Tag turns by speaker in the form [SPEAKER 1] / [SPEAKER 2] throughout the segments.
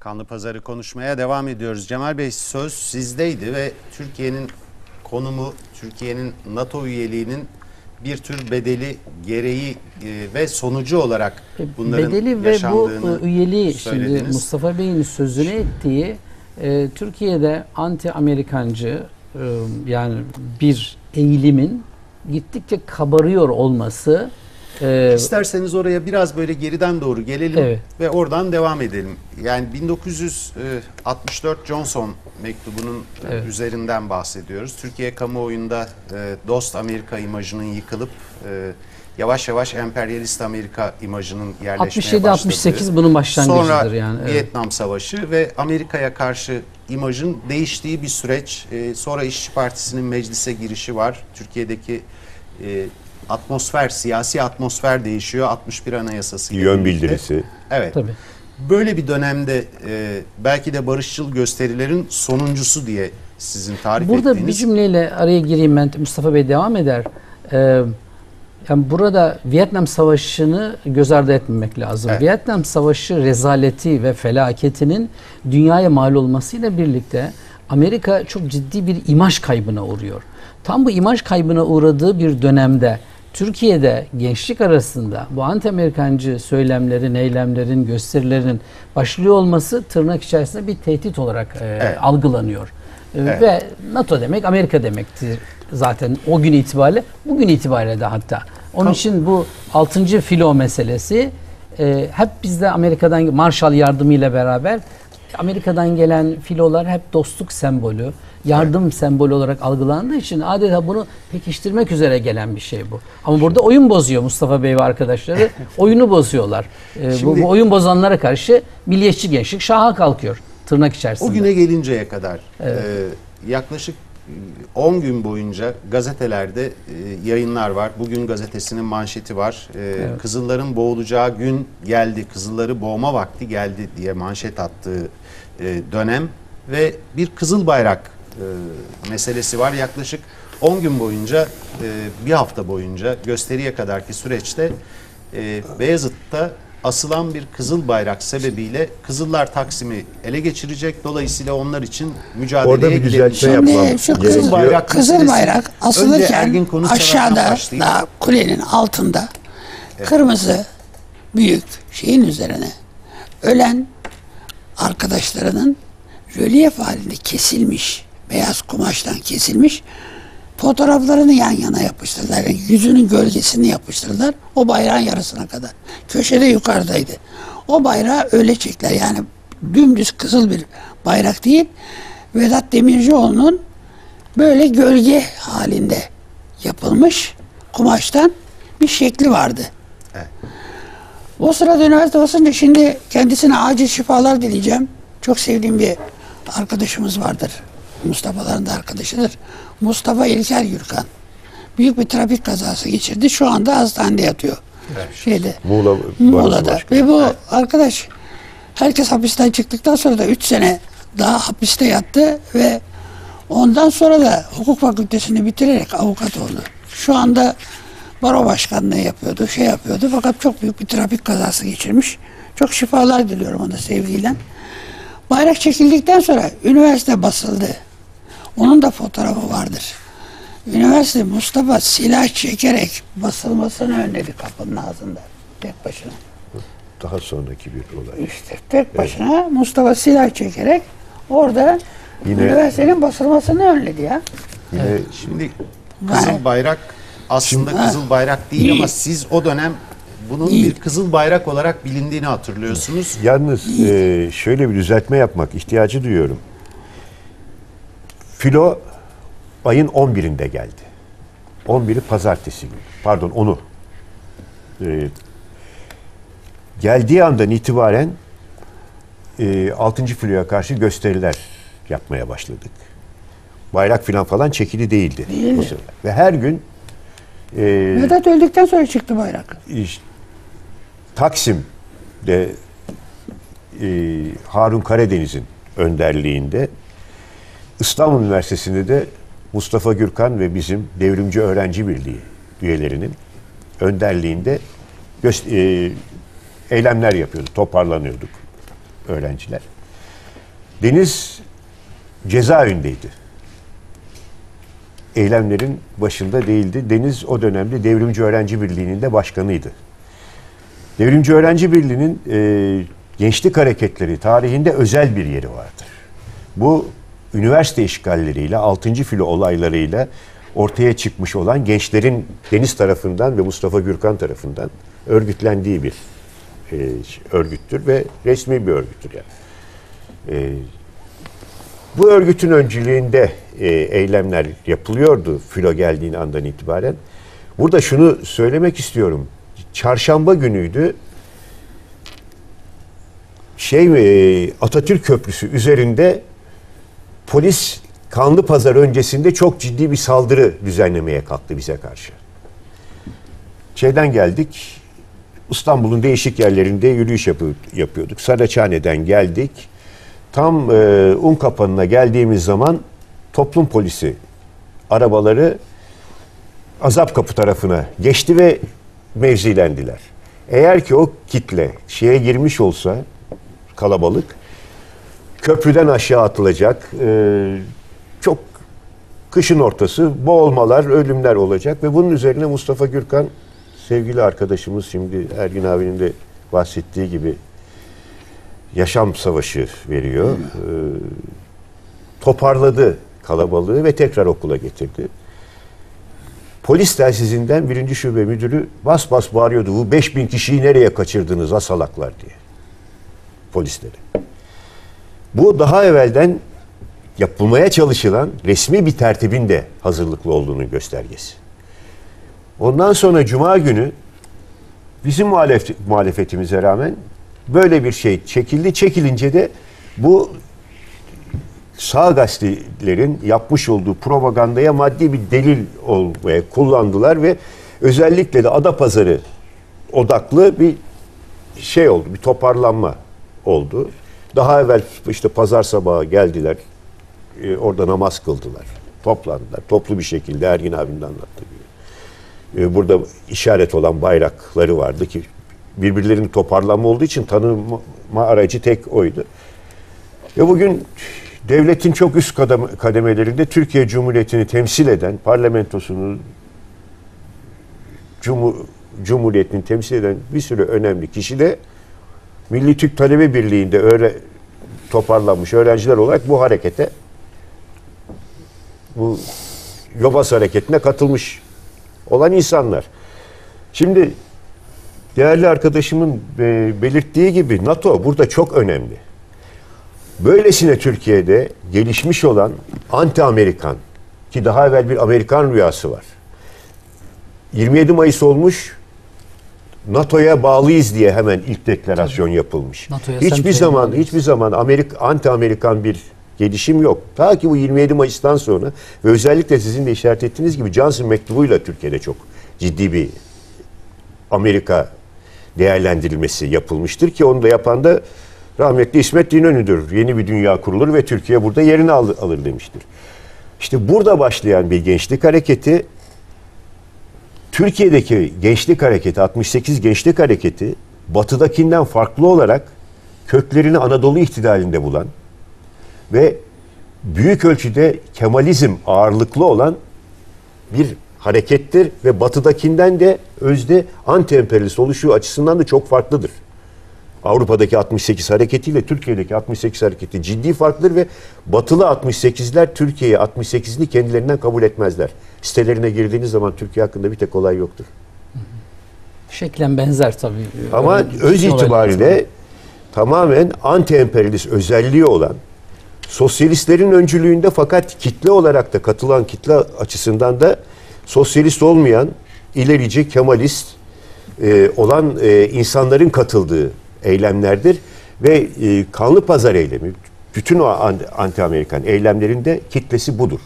[SPEAKER 1] Kanlı Pazarı konuşmaya devam ediyoruz. Cemal Bey söz sizdeydi ve Türkiye'nin konumu, Türkiye'nin NATO üyeliğinin bir tür bedeli, gereği e, ve sonucu olarak bunların
[SPEAKER 2] Bedeli ve bu e, üyeliği şimdi
[SPEAKER 1] söylediniz.
[SPEAKER 2] Mustafa Bey'in sözünü ettiği e, Türkiye'de anti Amerikancı e, yani bir eğilimin gittikçe kabarıyor olması e,
[SPEAKER 1] İsterseniz oraya biraz böyle geriden doğru gelelim
[SPEAKER 2] Evet.
[SPEAKER 1] ve oradan devam edelim. Yani 1964 Johnson mektubunun
[SPEAKER 2] Evet.
[SPEAKER 1] üzerinden bahsediyoruz. Türkiye kamuoyunda e, dost Amerika imajının yıkılıp e, yavaş yavaş emperyalist Amerika imajının yerleşmeye başladığı.
[SPEAKER 2] 67-68 bunun başlangıcıdır
[SPEAKER 1] Sonra
[SPEAKER 2] yani. evet.
[SPEAKER 1] Vietnam Savaşı ve Amerika'ya karşı imajın değiştiği bir süreç. Ee, sonra İşçi Partisi'nin meclise girişi var. Türkiye'deki e, atmosfer, siyasi atmosfer değişiyor. 61 Anayasası. ile
[SPEAKER 3] Yön
[SPEAKER 1] birlikte.
[SPEAKER 3] bildirisi.
[SPEAKER 1] Evet.
[SPEAKER 2] Tabii.
[SPEAKER 1] Böyle bir dönemde e, belki de barışçıl gösterilerin sonuncusu diye sizin tarif
[SPEAKER 2] Burada
[SPEAKER 1] ettiğiniz.
[SPEAKER 2] bir cümleyle araya gireyim ben Mustafa Bey devam eder. Ee, yani burada Vietnam Savaşı'nı göz ardı etmemek lazım.
[SPEAKER 1] Evet.
[SPEAKER 2] Vietnam Savaşı rezaleti ve felaketinin dünyaya mal olmasıyla birlikte Amerika çok ciddi bir imaj kaybına uğruyor. Tam bu imaj kaybına uğradığı bir dönemde Türkiye'de gençlik arasında bu anti-Amerikancı söylemlerin, eylemlerin, gösterilerin başlıyor olması tırnak içerisinde bir tehdit olarak e,
[SPEAKER 1] Evet.
[SPEAKER 2] algılanıyor. E,
[SPEAKER 1] Evet.
[SPEAKER 2] Ve NATO demek Amerika demektir zaten o gün itibariyle, bugün itibariyle de hatta. Onun
[SPEAKER 1] Tam-
[SPEAKER 2] için bu 6. filo meselesi e, hep bizde Amerika'dan Marshall yardımıyla beraber Amerika'dan gelen filolar hep dostluk sembolü, yardım sembolü olarak algılandığı için adeta bunu pekiştirmek üzere gelen bir şey bu. Ama burada oyun bozuyor Mustafa Bey ve arkadaşları. oyunu bozuyorlar. E, bu,
[SPEAKER 1] Şimdi-
[SPEAKER 2] bu oyun bozanlara karşı milliyetçi gençlik şaha kalkıyor tırnak içerisinde.
[SPEAKER 1] O güne gelinceye kadar e, yaklaşık 10 gün boyunca gazetelerde e, yayınlar var. Bugün gazetesinin manşeti var. E, Kızılların boğulacağı gün geldi, Kızılları boğma vakti geldi diye manşet attığı e, dönem ve bir Kızıl Bayrak e, meselesi var. Yaklaşık 10 gün boyunca, e, bir hafta boyunca gösteriye kadarki süreçte e, Beyazıt'ta asılan bir kızıl bayrak sebebiyle Kızıllar Taksim'i ele geçirecek. Dolayısıyla onlar için mücadeleye
[SPEAKER 3] Orada bir yapmam
[SPEAKER 4] Şimdi şu
[SPEAKER 3] gerekiyor.
[SPEAKER 4] kızıl
[SPEAKER 1] bayrak
[SPEAKER 4] kızıl
[SPEAKER 1] meselesi.
[SPEAKER 4] bayrak asılırken aşağıda
[SPEAKER 1] başlayayım.
[SPEAKER 4] daha kulenin altında kırmızı büyük şeyin üzerine ölen arkadaşlarının rölyef halinde kesilmiş beyaz kumaştan kesilmiş fotoğraflarını yan yana yapıştırdılar. Yani yüzünün gölgesini yapıştırdılar. O bayrağın yarısına kadar. Köşede yukarıdaydı. O bayrağı öyle çektiler. Yani dümdüz kızıl bir bayrak değil. Vedat Demircioğlu'nun böyle gölge halinde yapılmış kumaştan bir şekli vardı.
[SPEAKER 1] Evet.
[SPEAKER 4] O sırada üniversite basınca şimdi kendisine acil şifalar dileyeceğim. Çok sevdiğim bir arkadaşımız vardır. Mustafa'ların da arkadaşıdır. Mustafa İlker Gürkan. Büyük bir trafik kazası geçirdi. Şu anda hastanede yatıyor. Şeyde.
[SPEAKER 3] Muğla
[SPEAKER 4] Muğla'da.
[SPEAKER 3] Başkanı.
[SPEAKER 4] Ve bu arkadaş herkes hapisten çıktıktan sonra da 3 sene daha hapiste yattı ve ondan sonra da hukuk fakültesini bitirerek avukat oldu. Şu anda baro başkanlığı yapıyordu, şey yapıyordu fakat çok büyük bir trafik kazası geçirmiş. Çok şifalar diliyorum ona sevgiyle. Bayrak çekildikten sonra üniversite basıldı. Onun da fotoğrafı vardır. Üniversite Mustafa silah çekerek basılmasını önledi kapının ağzında. Tek başına.
[SPEAKER 3] Daha sonraki bir olay.
[SPEAKER 4] İşte tek başına Mustafa silah çekerek orada
[SPEAKER 3] Yine-
[SPEAKER 4] üniversitenin basılmasını önledi ya.
[SPEAKER 3] Yine
[SPEAKER 1] Şimdi kızıl bayrak aslında kızıl bayrak değil ama siz o dönem bunun bir kızıl bayrak olarak bilindiğini hatırlıyorsunuz.
[SPEAKER 3] Yalnız e, şöyle bir düzeltme yapmak ihtiyacı duyuyorum. Filo ayın 11'inde geldi. 11'i pazartesi günü. Pardon onu. E, geldiği andan itibaren e, 6. filoya karşı gösteriler yapmaya başladık. Bayrak filan falan çekili değildi. o sırada. Ve her gün e,
[SPEAKER 4] Vedat öldükten sonra çıktı bayrak.
[SPEAKER 3] İş- Taksim'de e, Harun Karadeniz'in önderliğinde İstanbul Üniversitesi'nde de Mustafa Gürkan ve bizim Devrimci Öğrenci Birliği üyelerinin önderliğinde e, eylemler yapıyordu. Toparlanıyorduk öğrenciler. Deniz cezaevindeydi. Eylemlerin başında değildi. Deniz o dönemde Devrimci Öğrenci Birliği'nin de başkanıydı. Devrimci Öğrenci Birliği'nin e, gençlik hareketleri tarihinde özel bir yeri vardır. Bu üniversite işgalleriyle, 6. filo olaylarıyla ortaya çıkmış olan gençlerin Deniz tarafından ve Mustafa Gürkan tarafından örgütlendiği bir e, örgüttür ve resmi bir örgüttür yani. E, bu örgütün öncülüğünde e, eylemler yapılıyordu filo geldiğin andan itibaren. Burada şunu söylemek istiyorum. Çarşamba günüydü. Şey e, Atatürk Köprüsü üzerinde polis Kanlı Pazar öncesinde çok ciddi bir saldırı düzenlemeye kalktı bize karşı. Şeyden geldik. İstanbul'un değişik yerlerinde yürüyüş yapı- yapıyorduk. Saraçhane'den geldik. Tam e, un kapanına geldiğimiz zaman toplum polisi arabaları Azap Kapı tarafına geçti ve mevzilendiler. Eğer ki o kitle şeye girmiş olsa kalabalık köprüden aşağı atılacak e, çok kışın ortası boğulmalar, ölümler olacak ve bunun üzerine Mustafa Gürkan sevgili arkadaşımız şimdi Ergin abinin de bahsettiği gibi yaşam savaşı veriyor. Ee, toparladı kalabalığı ve tekrar okula getirdi. Polis telsizinden birinci şube müdürü bas bas bağırıyordu. Bu 5000 kişiyi nereye kaçırdınız asalaklar diye. Polisleri. Bu daha evvelden yapılmaya çalışılan resmi bir tertibin de hazırlıklı olduğunun göstergesi. Ondan sonra Cuma günü bizim muhalef, muhalefetimize rağmen böyle bir şey çekildi. Çekilince de bu sağ gazetelerin yapmış olduğu propagandaya maddi bir delil olmaya kullandılar ve özellikle de Adapazarı odaklı bir şey oldu, bir toparlanma oldu. Daha evvel işte pazar sabahı geldiler, e, orada namaz kıldılar, toplandılar. Toplu bir şekilde Ergin abinin anlattığı gibi. E, burada işaret olan bayrakları vardı ki birbirlerinin toparlanma olduğu için tanıma aracı tek oydu. Ve bugün devletin çok üst kademe- kademelerinde Türkiye Cumhuriyeti'ni temsil eden, parlamentosunu, Cumhur, Cumhuriyeti'ni temsil eden bir sürü önemli kişi de Milli Türk Talebe Birliği'nde öğre, toparlanmış öğrenciler olarak bu harekete bu Yobaz hareketine katılmış olan insanlar. Şimdi değerli arkadaşımın e, belirttiği gibi NATO burada çok önemli. Böylesine Türkiye'de gelişmiş olan anti-Amerikan ki daha evvel bir Amerikan rüyası var. 27 Mayıs olmuş NATO'ya bağlıyız diye hemen ilk deklarasyon yapılmış.
[SPEAKER 2] NATO'ya
[SPEAKER 3] hiçbir zaman
[SPEAKER 2] bağlıyız.
[SPEAKER 3] hiçbir zaman Amerik anti-Amerikan bir gelişim yok. Ta ki bu 27 Mayıs'tan sonra ve özellikle sizin de işaret ettiğiniz gibi Johnson mektubuyla Türkiye'de çok ciddi bir Amerika değerlendirilmesi yapılmıştır ki onu da yapan da rahmetli İsmet İnönü'dür. Yeni bir dünya kurulur ve Türkiye burada yerini alır, alır demiştir. İşte burada başlayan bir gençlik hareketi Türkiye'deki gençlik hareketi 68 gençlik hareketi batıdakinden farklı olarak köklerini Anadolu ihtilalinde bulan ve büyük ölçüde Kemalizm ağırlıklı olan bir harekettir ve batıdakinden de özde anti-emperyalist oluşu açısından da çok farklıdır. Avrupa'daki 68 hareketiyle Türkiye'deki 68 hareketi ciddi farklıdır ve batılı 68'ler Türkiye'yi 68'ini kendilerinden kabul etmezler. Sitelerine girdiğiniz zaman Türkiye hakkında bir tek olay yoktur.
[SPEAKER 2] Şeklen benzer tabii.
[SPEAKER 3] Ama
[SPEAKER 2] Öyle
[SPEAKER 3] öz
[SPEAKER 2] bütün olaylar
[SPEAKER 3] itibariyle tamamen anti-emperyalist özelliği olan sosyalistlerin öncülüğünde fakat kitle olarak da katılan kitle açısından da sosyalist olmayan ilerici Kemalist e, olan e, insanların katıldığı eylemlerdir ve e, kanlı pazar eylemi bütün o an- anti-Amerikan eylemlerinde kitlesi budur.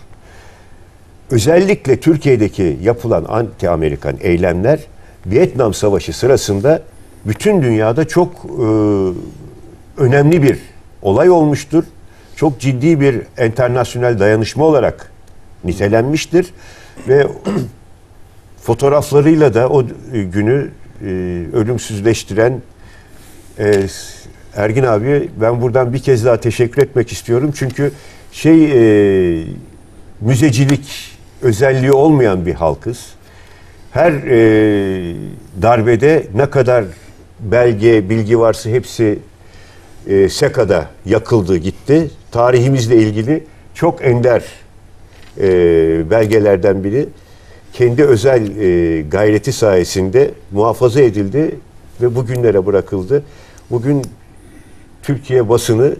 [SPEAKER 3] Özellikle Türkiye'deki yapılan anti-Amerikan eylemler Vietnam Savaşı sırasında bütün dünyada çok e, önemli bir olay olmuştur. Çok ciddi bir internasyonel dayanışma olarak nitelenmiştir ve fotoğraflarıyla da o günü e, ölümsüzleştiren e, Ergin abi ben buradan bir kez daha teşekkür etmek istiyorum. Çünkü şey e, müzecilik özelliği olmayan bir halkız. Her e, darbede ne kadar belge, bilgi varsa hepsi e, SEKA'da yakıldı gitti. Tarihimizle ilgili çok ender e, belgelerden biri kendi özel e, gayreti sayesinde muhafaza edildi ve bugünlere bırakıldı. Bugün Türkiye basını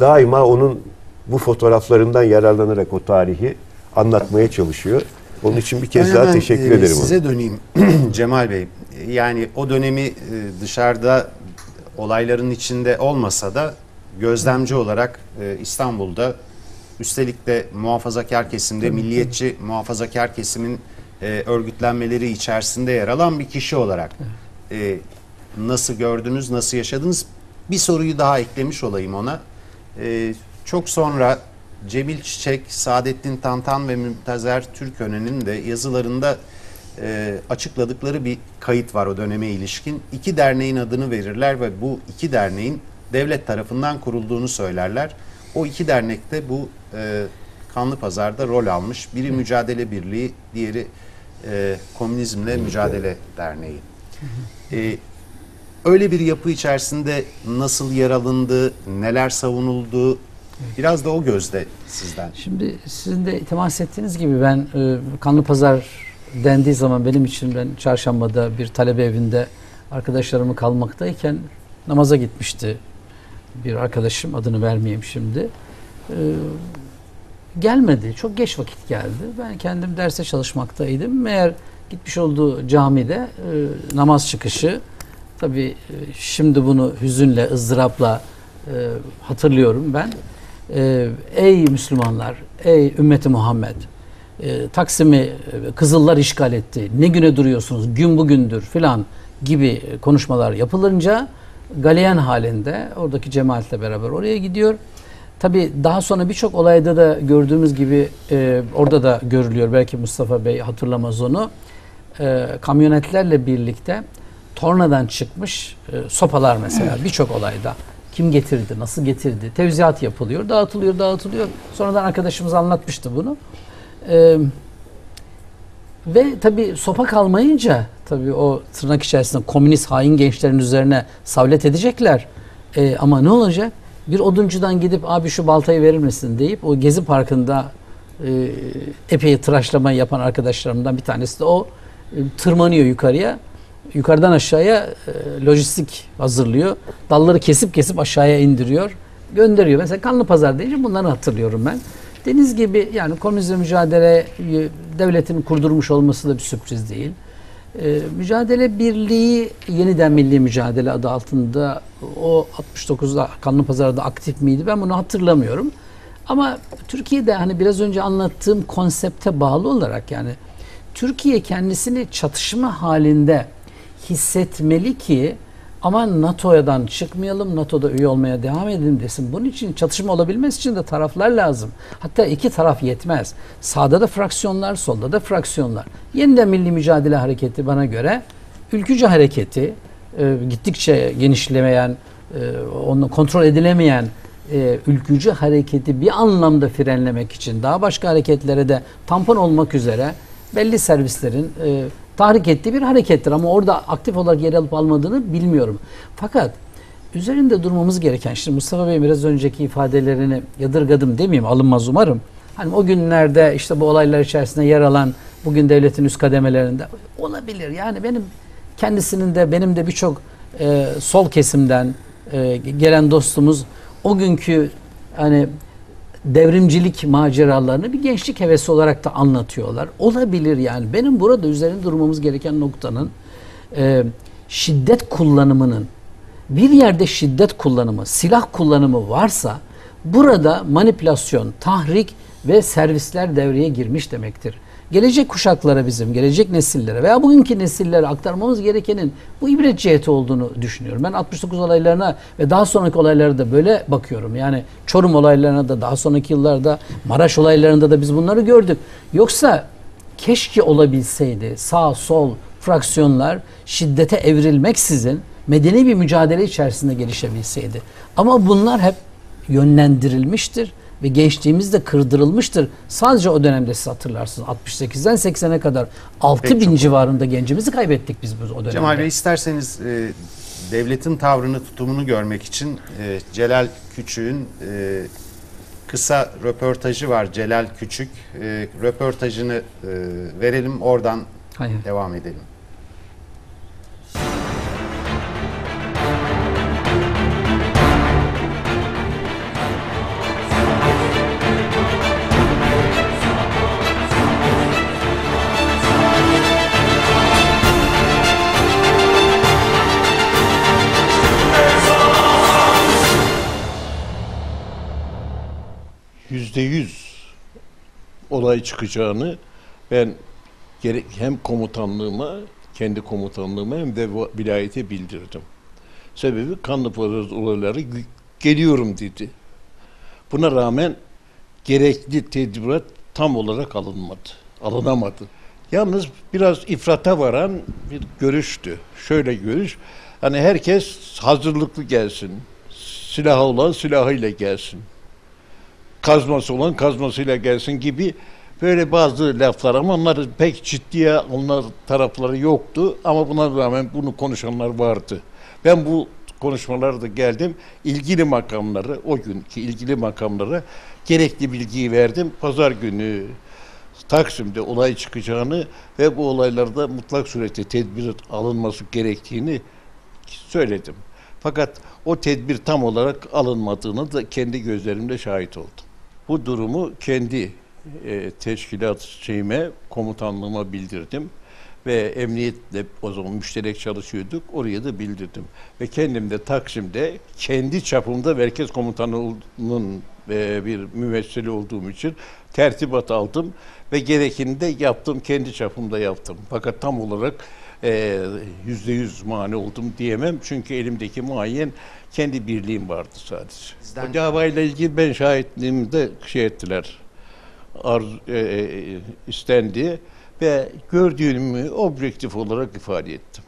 [SPEAKER 3] daima onun bu fotoğraflarından yararlanarak o tarihi anlatmaya çalışıyor. Onun için bir kez
[SPEAKER 1] Ben
[SPEAKER 3] daha teşekkür
[SPEAKER 1] e,
[SPEAKER 3] ederim.
[SPEAKER 1] Size döneyim Cemal Bey. Yani o dönemi e, dışarıda olayların içinde olmasa da gözlemci olarak e, İstanbul'da üstelik de muhafazakar kesimde milliyetçi muhafazakar kesimin e, örgütlenmeleri içerisinde yer alan bir kişi olarak nasıl gördünüz, nasıl yaşadınız? Bir soruyu daha eklemiş olayım ona. E, çok sonra Cemil Çiçek, Saadettin Tantan ve Mümtazer Türköne'nin de yazılarında e, açıkladıkları bir kayıt var o döneme ilişkin. İki derneğin adını verirler ve bu iki derneğin devlet tarafından kurulduğunu söylerler. O iki dernek de bu e, Kanlı Pazar'da rol almış. Biri Mücadele Birliği, diğeri e, Komünizmle Mücadele Derneği. E, öyle bir yapı içerisinde nasıl yer alındı, neler savunuldu, biraz da o gözde sizden.
[SPEAKER 2] Şimdi sizin de temas ettiğiniz gibi ben e, Kanlı Pazar dendiği zaman benim için ben çarşambada bir talebe evinde arkadaşlarımı kalmaktayken namaza gitmişti bir arkadaşım adını vermeyeyim şimdi. E, gelmedi. Çok geç vakit geldi. Ben kendim derse çalışmaktaydım. Meğer gitmiş olduğu camide e, namaz çıkışı tabii e, şimdi bunu hüzünle, ızdırapla e, hatırlıyorum ben. E, ey Müslümanlar, ey ümmeti Muhammed, e, Taksim'i e, Kızıllar işgal etti. Ne güne duruyorsunuz? Gün bugündür filan gibi e, konuşmalar yapılınca galeyen halinde oradaki cemaatle beraber oraya gidiyor. Tabi daha sonra birçok olayda da gördüğümüz gibi e, orada da görülüyor. Belki Mustafa Bey hatırlamaz onu. E, kamyonetlerle birlikte tornadan çıkmış e, sopalar mesela birçok olayda. Kim getirdi, nasıl getirdi? Tevziat yapılıyor, dağıtılıyor, dağıtılıyor. Sonradan arkadaşımız anlatmıştı bunu. E, ve tabi sopa kalmayınca tabi o tırnak içerisinde komünist hain gençlerin üzerine savlet edecekler. E, ama ne olacak? Bir oduncudan gidip abi şu baltayı verir misin deyip o Gezi Parkı'nda e, epey tıraşlama yapan arkadaşlarımdan bir tanesi de o e, tırmanıyor yukarıya. Yukarıdan aşağıya e, lojistik hazırlıyor. Dalları kesip kesip aşağıya indiriyor. Gönderiyor. Mesela Kanlı Pazar deyince bunları hatırlıyorum ben. Deniz gibi yani komünizmle mücadele devletin kurdurmuş olması da bir sürpriz değil. Ee, mücadele Birliği yeniden milli mücadele adı altında o 69'da Kanlı Pazar'da aktif miydi ben bunu hatırlamıyorum. Ama Türkiye'de hani biraz önce anlattığım konsepte bağlı olarak yani Türkiye kendisini çatışma halinde hissetmeli ki ama NATO'dan çıkmayalım, NATO'da üye olmaya devam edelim desin. Bunun için çatışma olabilmesi için de taraflar lazım. Hatta iki taraf yetmez. Sağda da fraksiyonlar, solda da fraksiyonlar. Yeniden Milli Mücadele Hareketi bana göre ülkücü hareketi, e, gittikçe genişlemeyen, e, onu kontrol edilemeyen e, ülkücü hareketi bir anlamda frenlemek için daha başka hareketlere de tampon olmak üzere belli servislerin e, tahrik ettiği bir harekettir. Ama orada aktif olarak yer alıp almadığını bilmiyorum. Fakat üzerinde durmamız gereken, şimdi Mustafa Bey biraz önceki ifadelerini yadırgadım demeyeyim, alınmaz umarım. Hani o günlerde işte bu olaylar içerisinde yer alan bugün devletin üst kademelerinde olabilir. Yani benim kendisinin de benim de birçok e, sol kesimden e, gelen dostumuz o günkü hani devrimcilik maceralarını bir gençlik hevesi olarak da anlatıyorlar. Olabilir yani. Benim burada üzerinde durmamız gereken noktanın e, şiddet kullanımının bir yerde şiddet kullanımı, silah kullanımı varsa burada manipülasyon, tahrik ve servisler devreye girmiş demektir. Gelecek kuşaklara bizim, gelecek nesillere veya bugünkü nesillere aktarmamız gerekenin bu ibret ciheti olduğunu düşünüyorum. Ben 69 olaylarına ve daha sonraki olaylara da böyle bakıyorum. Yani Çorum olaylarına da daha sonraki yıllarda Maraş olaylarında da biz bunları gördük. Yoksa keşke olabilseydi sağ sol fraksiyonlar şiddete evrilmeksizin medeni bir mücadele içerisinde gelişebilseydi. Ama bunlar hep yönlendirilmiştir ve gençliğimiz de kırdırılmıştır. Sadece o dönemde siz hatırlarsınız 68'den 80'e kadar 6
[SPEAKER 1] Pek
[SPEAKER 2] bin civarında gencimizi kaybettik biz o dönemde.
[SPEAKER 1] Cemal Bey isterseniz e, devletin tavrını, tutumunu görmek için e, Celal Küçük'ün e, kısa röportajı var. Celal Küçük. E, röportajını e, verelim, oradan
[SPEAKER 2] Hayır.
[SPEAKER 1] devam edelim.
[SPEAKER 5] Yüzde yüz olay çıkacağını ben gerek hem komutanlığıma, kendi komutanlığıma hem de vilayete bildirdim. Sebebi kanlı pazarı olayları geliyorum dedi. Buna rağmen gerekli tedbirat tam olarak alınmadı. Alınamadı. Yalnız biraz ifrata varan bir görüştü. Şöyle görüş, hani herkes hazırlıklı gelsin. Silahı olan silahıyla gelsin kazması olan kazmasıyla gelsin gibi böyle bazı laflar ama onlar pek ciddiye onlar tarafları yoktu ama buna rağmen bunu konuşanlar vardı. Ben bu konuşmalarda geldim. ilgili makamları o günkü ilgili makamlara gerekli bilgiyi verdim. Pazar günü Taksim'de olay çıkacağını ve bu olaylarda mutlak surette tedbir alınması gerektiğini söyledim. Fakat o tedbir tam olarak alınmadığını da kendi gözlerimle şahit oldum. Bu durumu kendi e, teşkilat şeyime, komutanlığıma bildirdim ve emniyetle o zaman müşterek çalışıyorduk. Oraya da bildirdim. Ve kendim de Taksim'de kendi çapımda merkez komutanının e, bir mümessili olduğum için tertibat aldım ve gerekeni de yaptım. Kendi çapımda yaptım. Fakat tam olarak e, yüzde yüz mani oldum diyemem. Çünkü elimdeki muayyen kendi birliğim vardı sadece.
[SPEAKER 1] Bizden-
[SPEAKER 5] O davayla ilgili ben şahitliğimde şey ettiler. Arzu, e, e, istendi ve gördüğümü objektif olarak ifade ettim.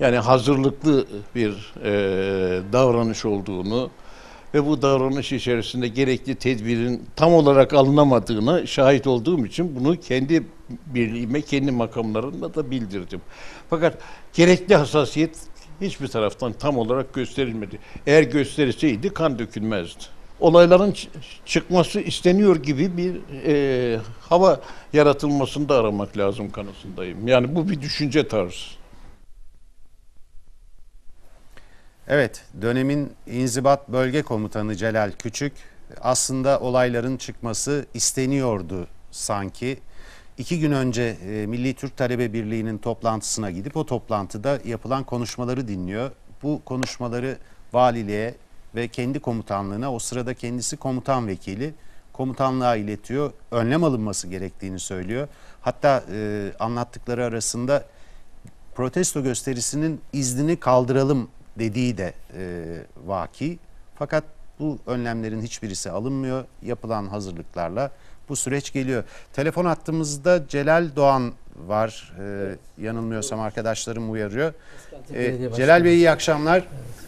[SPEAKER 5] Yani hazırlıklı bir e, davranış olduğunu ve bu davranış içerisinde gerekli tedbirin tam olarak alınamadığını şahit olduğum için bunu kendi birliğime, kendi makamlarımda da bildirdim. Fakat gerekli hassasiyet hiçbir taraftan tam olarak gösterilmedi. Eğer gösterilseydi kan dökülmezdi. Olayların çıkması isteniyor gibi bir e, hava yaratılmasını da aramak lazım kanısındayım. Yani bu bir düşünce tarzı.
[SPEAKER 1] Evet, dönemin İnzibat Bölge Komutanı Celal Küçük aslında olayların çıkması isteniyordu sanki. İki gün önce e, Milli Türk Talebe Birliği'nin toplantısına gidip o toplantıda yapılan konuşmaları dinliyor. Bu konuşmaları valiliğe ve kendi komutanlığına o sırada kendisi komutan vekili komutanlığa iletiyor. Önlem alınması gerektiğini söylüyor. Hatta e, anlattıkları arasında protesto gösterisinin iznini kaldıralım dediği de e, vaki. Fakat bu önlemlerin hiçbirisi alınmıyor. Yapılan hazırlıklarla bu süreç geliyor. Telefon hattımızda Celal Doğan var. E, yanılmıyorsam arkadaşlarım uyarıyor. E,
[SPEAKER 2] Belediye
[SPEAKER 1] Celal. Bey iyi akşamlar.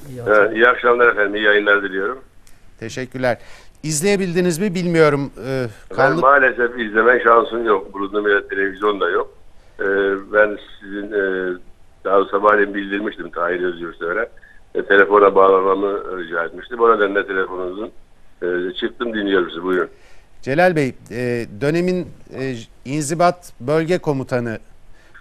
[SPEAKER 2] İyi
[SPEAKER 6] Evet, iyi akşamlar efendim, iyi yayınlar diliyorum.
[SPEAKER 1] Teşekkürler. İzleyebildiniz mi bilmiyorum. E,
[SPEAKER 6] Ben
[SPEAKER 1] kanlı-
[SPEAKER 6] maalesef izleme şansım yok. Bulunduğum yerde televizyon da yok. Ee, ben sizin e, daha sabahleyin bildirmiştim Tahir Özgürsever'e. E, telefona bağlamamı rica etmiştim. O nedenle telefonunuzun e, çıktım dinliyorum sizi. Buyurun.
[SPEAKER 1] Celal Bey, e, dönemin e, İnzibat Bölge Komutanı,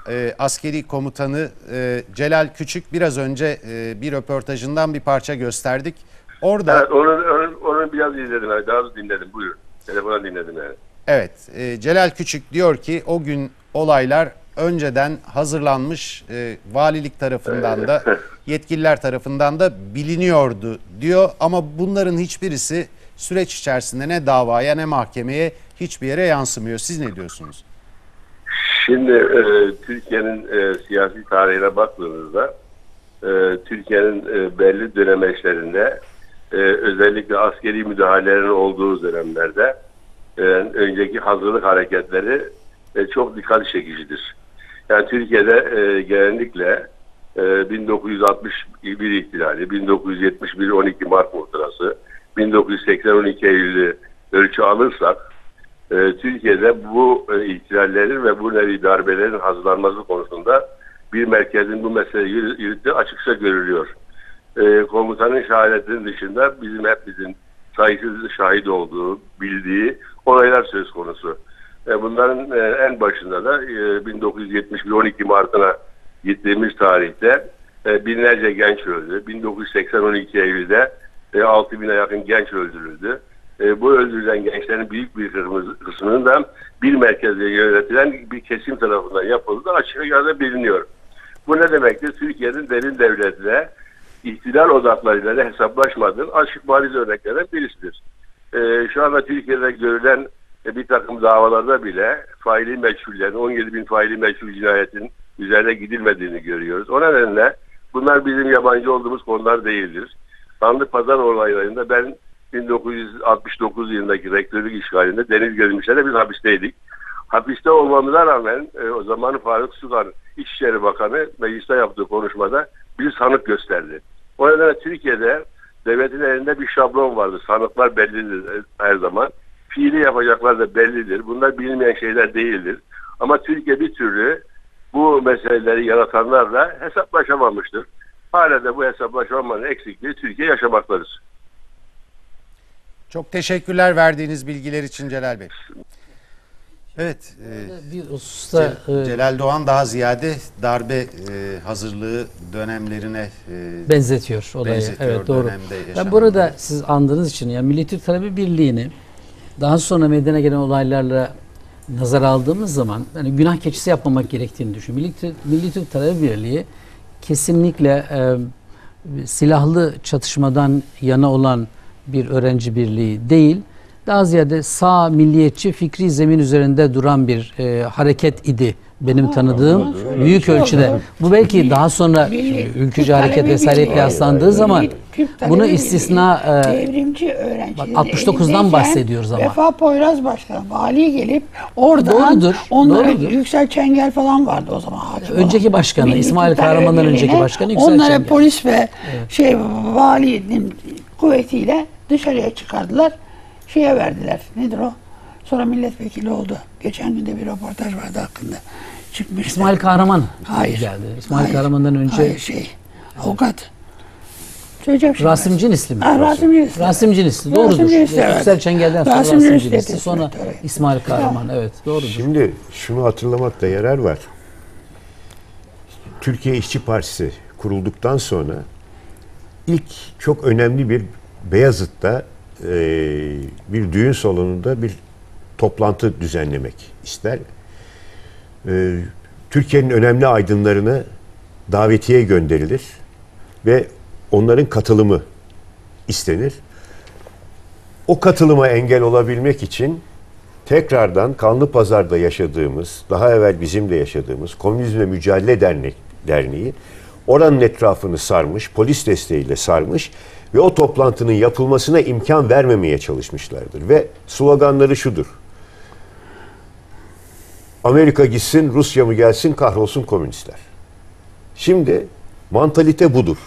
[SPEAKER 1] e, askeri komutanı e, Celal Küçük biraz önce e, bir röportajından bir parça gösterdik. Orada
[SPEAKER 6] Evet, onu, onu, onu biraz izledim. yani Daha doğrusu dinledim. Buyurun. Telefona dinledim yani.
[SPEAKER 1] evet e, Celal Küçük diyor ki o gün olaylar önceden hazırlanmış e, valilik tarafından da yetkililer tarafından da biliniyordu diyor ama bunların hiçbirisi süreç içerisinde ne davaya ne mahkemeye hiçbir yere yansımıyor. Siz ne diyorsunuz?
[SPEAKER 6] Şimdi e, Türkiye'nin e, siyasi tarihine baktığınızda e, Türkiye'nin e, belli dönemeçlerinde e, özellikle askeri müdahalelerin olduğu dönemlerde e, önceki hazırlık hareketleri e, çok dikkat çekicidir. Yani Türkiye'de e, genellikle e, 1961 ihtilali, 1971 12 Mart muhtırası, 1980 12 Eylül'ü ölçü alırsak e, Türkiye'de bu e, ihtilallerin ve bu nevi darbelerin hazırlanması konusunda bir merkezin bu meseleyi yürü- yürüttüğü açıkça görülüyor. E, komutanın şehadetinin dışında bizim hepimizin sayısız şahit olduğu, bildiği olaylar söz konusu. E, bunların e, en başında da e, 1971 12 Mart'ına gittiğimiz tarihte e, binlerce genç öldü. 1980 12 Eylül'de e, 6 bine yakın genç öldürüldü. E, bu öldürülen gençlerin büyük bir kısmı- kısmının da bir merkezde yönetilen bir kesim tarafından yapıldığı açık yerde biliniyor. Bu ne demektir? Türkiye'nin derin devletle ihtilal odaklarıyla hesaplaşmadığının açık bariz örneklerden birisidir. Ee, şu anda Türkiye'de görülen e, bir takım davalarda bile faili meçhullerin, 17 bin faili meçhul cinayetin üzerine gidilmediğini görüyoruz. O nedenle bunlar bizim yabancı olduğumuz konular değildir. Sanlı Pazar olaylarında ben 1969 yılındaki rektörlük işgalinde Deniz Gezmişler'de biz hapisteydik. Hapiste olmamıza rağmen e, o zaman Faruk Sukan İçişleri Bakanı mecliste yaptığı konuşmada bir sanık gösterdi. O nedenle Türkiye'de devletin elinde bir şablon vardı. Sanıklar bellidir her zaman. Fiili yapacaklar da bellidir. Bunlar bilinmeyen şeyler değildir. Ama Türkiye bir türlü bu meseleleri yaratanlarla hesaplaşamamıştır. Hala da bu hesaplaşmamanın eksikliği Türkiye yaşamaktadır.
[SPEAKER 1] Çok teşekkürler verdiğiniz bilgiler için Celal Bey. Evet, e,
[SPEAKER 2] Bir hususta
[SPEAKER 1] Ce-
[SPEAKER 2] e,
[SPEAKER 1] Celal Doğan daha ziyade darbe e, hazırlığı dönemlerine e,
[SPEAKER 2] benzetiyor olayı.
[SPEAKER 1] Benzetiyor
[SPEAKER 2] evet doğru. Ben burada siz andığınız için ya Milli Türk Talebe Birliği'ni daha sonra meydana gelen olaylarla nazar aldığımız zaman yani günah keçisi yapmamak gerektiğini düşünüyorum. Milli Türk, Milli Türk Talebe Birliği kesinlikle e, silahlı çatışmadan yana olan bir öğrenci birliği değil. Daha ziyade sağ milliyetçi fikri zemin üzerinde duran bir e, hareket idi benim tanıdığım büyük
[SPEAKER 4] şey
[SPEAKER 2] ölçüde. Bu belki daha sonra ülkücü hareket vesaire kıyaslandığı zaman bunu istisna e, bak 69'dan
[SPEAKER 4] elindeyken
[SPEAKER 2] bahsediyoruz ama.
[SPEAKER 4] Vefa Poyraz Başkanı vali gelip oradan
[SPEAKER 2] Doğrudur,
[SPEAKER 4] onlara
[SPEAKER 2] doğrudur.
[SPEAKER 4] Yüksel Çengel falan vardı o zaman hakim
[SPEAKER 2] Önceki
[SPEAKER 4] olan.
[SPEAKER 2] başkanı, İsmail Kahraman'dan önceki başkanı Yüksel
[SPEAKER 4] Onlara
[SPEAKER 2] Çengel.
[SPEAKER 4] polis ve şey valinin kuvvetiyle dışarıya çıkardılar. Şeye verdiler. Nedir o? Sonra milletvekili oldu. Geçen günde bir röportaj vardı hakkında. Çıkmış.
[SPEAKER 2] İsmail Kahraman
[SPEAKER 4] Hayır.
[SPEAKER 2] geldi. İsmail
[SPEAKER 4] Hayır.
[SPEAKER 2] Kahraman'dan önce
[SPEAKER 4] Hayır şey. Avukat. Söyleyeceğim şimdi.
[SPEAKER 2] Rasim Cinisli mi?
[SPEAKER 4] Ha, Rasim Cinisli.
[SPEAKER 2] Rasim Cinisli.
[SPEAKER 4] Rasim
[SPEAKER 2] Doğrudur.
[SPEAKER 4] Cinisli, evet.
[SPEAKER 2] Yüksel Çengel'den sonra
[SPEAKER 4] Rasim
[SPEAKER 2] Rasim,
[SPEAKER 4] Cinisli
[SPEAKER 2] Sonra. İsmail Kahraman. Evet doğrudur.
[SPEAKER 3] Şimdi şunu hatırlamakta yarar var. Türkiye İşçi Partisi kurulduktan sonra ilk çok önemli bir Beyazıt'ta e, bir düğün salonunda bir toplantı düzenlemek ister. E, Türkiye'nin önemli aydınlarına davetiye gönderilir ve onların katılımı istenir. O katılıma engel olabilmek için tekrardan Kanlı Pazar'da yaşadığımız, daha evvel bizim de yaşadığımız Komünizmle Mücadele Dernek, Derneği oranın etrafını sarmış, polis desteğiyle sarmış ve o toplantının yapılmasına imkan vermemeye çalışmışlardır. Ve sloganları şudur. Amerika gitsin, Rusya mı gelsin, kahrolsun komünistler. Şimdi mantalite budur.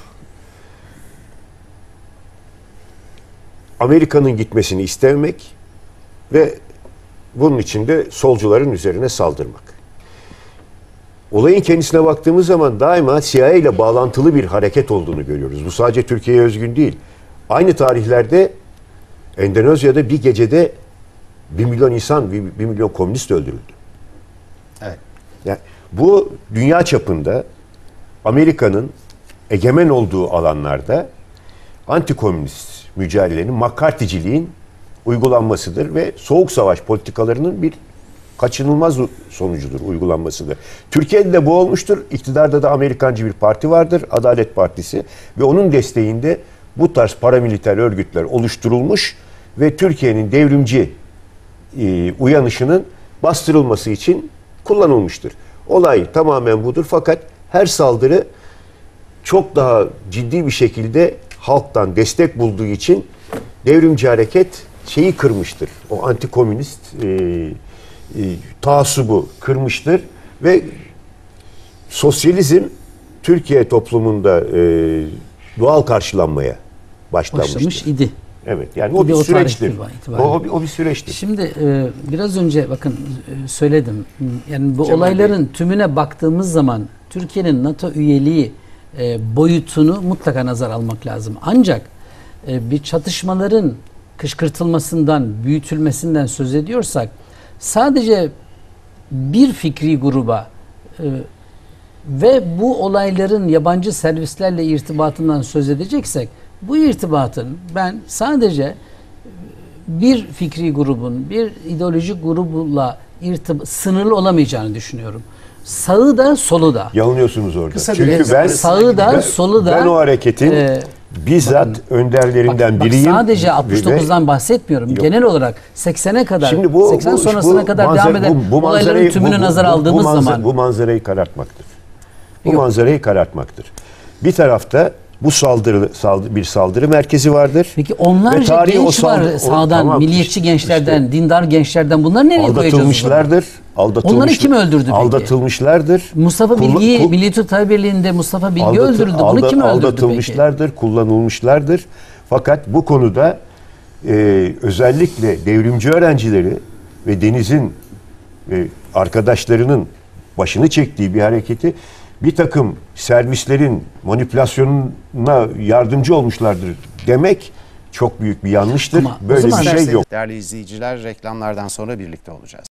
[SPEAKER 3] Amerika'nın gitmesini istemek ve bunun için de solcuların üzerine saldırmak. Olayın kendisine baktığımız zaman daima CIA ile bağlantılı bir hareket olduğunu görüyoruz. Bu sadece Türkiye'ye özgün değil. Aynı tarihlerde Endonezya'da bir gecede bir milyon insan, bir, milyon komünist öldürüldü.
[SPEAKER 1] Evet.
[SPEAKER 3] Yani bu dünya çapında Amerika'nın egemen olduğu alanlarda antikomünist mücadelenin, McCarthy'ciliğin uygulanmasıdır ve soğuk savaş politikalarının bir kaçınılmaz sonucudur, uygulanmasıdır. Türkiye'de de bu olmuştur. İktidarda da Amerikancı bir parti vardır, Adalet Partisi ve onun desteğinde bu tarz paramiliter örgütler oluşturulmuş ve Türkiye'nin devrimci e, uyanışının bastırılması için kullanılmıştır. Olay tamamen budur fakat her saldırı çok daha ciddi bir şekilde halktan destek bulduğu için devrimci hareket şeyi kırmıştır. O antikomünist e, e, taassubu kırmıştır ve sosyalizm Türkiye toplumunda e, doğal karşılanmaya başlanmıştır.
[SPEAKER 2] Başlamış idi.
[SPEAKER 3] Evet. Yani o
[SPEAKER 2] Bir
[SPEAKER 3] bir, süreçtir. O, o, bir- o bir süreçtir.
[SPEAKER 2] Şimdi e, biraz önce bakın e, söyledim. Yani bu
[SPEAKER 1] Cemal
[SPEAKER 2] olayların tümüne baktığımız zaman Türkiye'nin NATO üyeliği e, boyutunu mutlaka nazar almak lazım. Ancak e, bir çatışmaların kışkırtılmasından, büyütülmesinden söz ediyorsak sadece bir fikri gruba e, ve bu olayların yabancı servislerle irtibatından söz edeceksek bu irtibatın ben sadece bir fikri grubun, bir ideolojik grubuyla irtib- sınırlı olamayacağını düşünüyorum. Sağı da solu da.
[SPEAKER 3] Yanılıyorsunuz orada.
[SPEAKER 1] Kısa bir
[SPEAKER 3] Çünkü
[SPEAKER 1] mevzu
[SPEAKER 3] ben
[SPEAKER 2] Sağı da
[SPEAKER 3] ben-
[SPEAKER 2] solu da
[SPEAKER 3] ben o hareketin
[SPEAKER 2] e,
[SPEAKER 3] bizzat önderlerinden
[SPEAKER 2] bak
[SPEAKER 3] biriyim.
[SPEAKER 2] sadece
[SPEAKER 3] Ve-
[SPEAKER 2] 69'dan bahsetmiyorum.
[SPEAKER 3] Yok.
[SPEAKER 2] Genel olarak 80'e kadar,
[SPEAKER 3] Şimdi bu
[SPEAKER 2] 80
[SPEAKER 3] bu-
[SPEAKER 2] sonrasına
[SPEAKER 3] bu
[SPEAKER 2] kadar
[SPEAKER 3] manzara-
[SPEAKER 2] devam eden
[SPEAKER 3] bu- bu
[SPEAKER 2] olayların
[SPEAKER 3] manzarayı-
[SPEAKER 2] tümünü
[SPEAKER 3] bu- bu-
[SPEAKER 2] nazar
[SPEAKER 3] bu-
[SPEAKER 2] aldığımız
[SPEAKER 3] bu manzara-
[SPEAKER 2] zaman
[SPEAKER 3] bu manzarayı karartmaktır. Bu
[SPEAKER 2] Yok.
[SPEAKER 3] manzarayı karartmaktır. Bir tarafta bu saldırı, saldı- bir saldırı merkezi vardır.
[SPEAKER 2] Peki onlarca
[SPEAKER 3] tarihi o
[SPEAKER 2] genç var
[SPEAKER 3] saldı- o-
[SPEAKER 2] sağdan,
[SPEAKER 3] tamam,
[SPEAKER 2] milliyetçi
[SPEAKER 3] işte-
[SPEAKER 2] gençlerden, dindar gençlerden. Bunlar nereye
[SPEAKER 3] aldatılmışlardır. Aldatılmış,
[SPEAKER 2] Onları kim öldürdü peki?
[SPEAKER 3] Aldatılmışlardır.
[SPEAKER 2] Mustafa Bilgi'yi
[SPEAKER 3] kul-
[SPEAKER 2] Milli Birliği'nde Mustafa Bilgi
[SPEAKER 3] aldatı-
[SPEAKER 2] öldürüldü. Bunu
[SPEAKER 3] alda-
[SPEAKER 2] kim öldürdü peki?
[SPEAKER 3] Aldatılmışlardır, kullanılmışlardır. Fakat bu konuda e, özellikle devrimci öğrencileri ve Deniz'in e, arkadaşlarının başını çektiği bir hareketi bir takım servislerin manipülasyonuna yardımcı olmuşlardır demek çok büyük bir yanlıştır.
[SPEAKER 2] Ama
[SPEAKER 3] Böyle bir şey yok.
[SPEAKER 1] Değerli izleyiciler reklamlardan sonra birlikte olacağız.